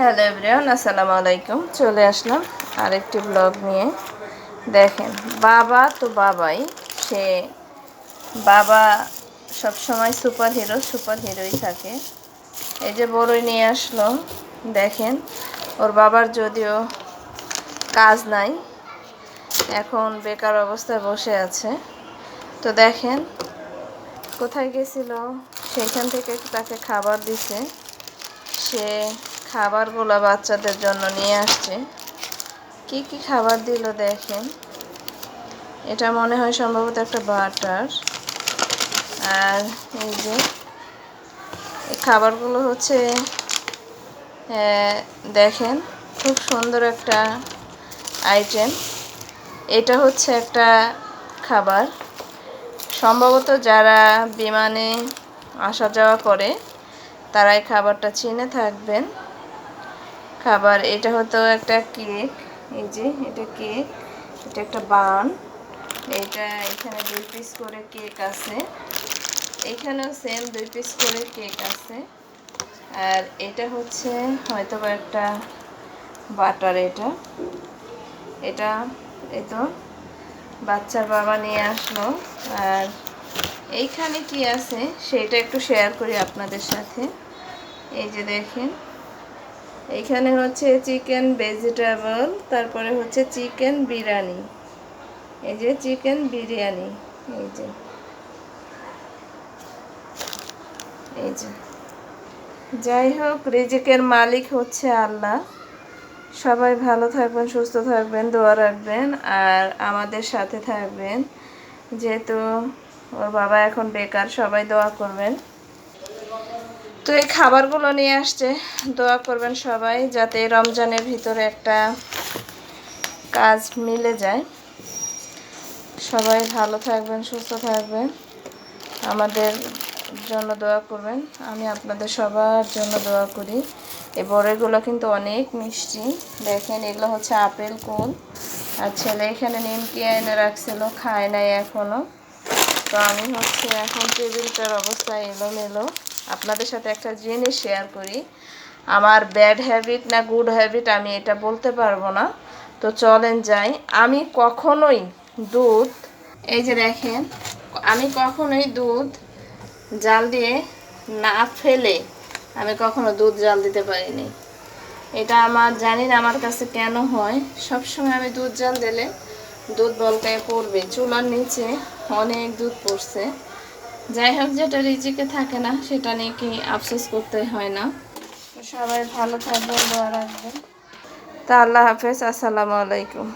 Hello everyone, আসসালামু আলাইকুম। চলে আসলাম আরেকটি ব্লগ নিয়ে। দেখেন, বাবা তো বাবাই। সে বাবা সবসময় সুপার হিরো সুপার হিরোই থাকে। এই যে বড়ই নিয়ে আসলো, দেখেন, ওর বাবার যদিও কাজ নাই, এখন বেকার অবস্থায় বসে আছে। তো দেখেন, কোথায় গেছিল? সেইখান থেকে তাকে খাবার দিছে। সে খাবারগুলো বাচ্চাদের জন্য নিয়ে আসছে। কি কি খাবার দিল দেখেন। এটা মনে হয় সম্ভবত একটা বাটার। আর এই যে খাবারগুলো হচ্ছে দেখেন খুব সুন্দর একটা আইটেম। এটা হচ্ছে একটা খাবার। সম্ভবত যারা বিমানে আসা যাওয়া করে তারা এই খাবারটা চিনে থাকবেন। খাবার, এটা হতো একটা কেক, এই যে এটা কেক, এটা একটা বান, এটা এখানে দুই পিস করে কেক আছে, এখানেও সেম দুই পিস করে কেক আছে, আর এটা হচ্ছে হয়তো একটা বাটার এটা এটা এই তো বাচ্চার বাবা নিয়ে আসলো, আর এইখানে কি আছে সেটা একটু শেয়ার করি আপনাদের সাথে, এই যে দেখেন এইখানে হচ্ছে চিকেন ভেজিটেবল, তারপরে হচ্ছে চিকেন বিরিয়ানি। এই যে চিকেন বিরিয়ানি, এই যে। এই যে। যাই হোক, রিজিকের মালিক হচ্ছে আল্লাহ। সবাই ভালো থাকবেন, সুস্থ থাকবেন, দোয়া রাখবেন, আর আমাদের সাথে থাকবেন। যেহেতু ওর বাবা এখন বেকার, সবাই দোয়া করবেন। তো এই খাবারগুলো নিয়ে আসছে। দোয়া করবেন সবাই যাতে রমজানের ভিতরে একটা কাজ মিলে যায়। সবাই ভালো থাকবেন, সুস্থ থাকবেন। আমাদের জন্য দোয়া করবেন। আমি আপনাদের সবার জন্য দোয়া করি। এই বড়িগুলো কিন্তু অনেক মিষ্টি। দেখেন, এগুলো হচ্ছে আপেল, কুল। আর ছেলে এখানে নিমকি এনে রাখছিল, খায় নাই এখনও তো আমি হচ্ছে এখন টেবিলটার অবস্থা এলোমেলো। আপনাদের সাথে একটা জিনিস শেয়ার করি। আমার ব্যাড হ্যাবিট না গুড হ্যাবিট আমি এটা বলতে পারব না। তো চলেন যাই। আমি কখনোই দুধ, এই যে দেখেন, আমি কখনোই দুধ জাল দিয়ে না ফেলে আমি কখনো দুধ জাল দিতে পারিনি। এটা আমার, জানি না আমার কাছে কেন হয়। সব সময় আমি দুধ জাল দিলে দুধ বলকায় পড়বে। চুলার নিচে অনেক দুধ পড়ছে। যাই হোক, যেটা রিজিকে থাকে না, সেটা নিয়ে কি আফসোস করতে হয় না। সবাই ভালো থাকবেন, দোয়া রাখবেন। তা আল্লাহ হাফেজ, আসসালামু আলাইকুম।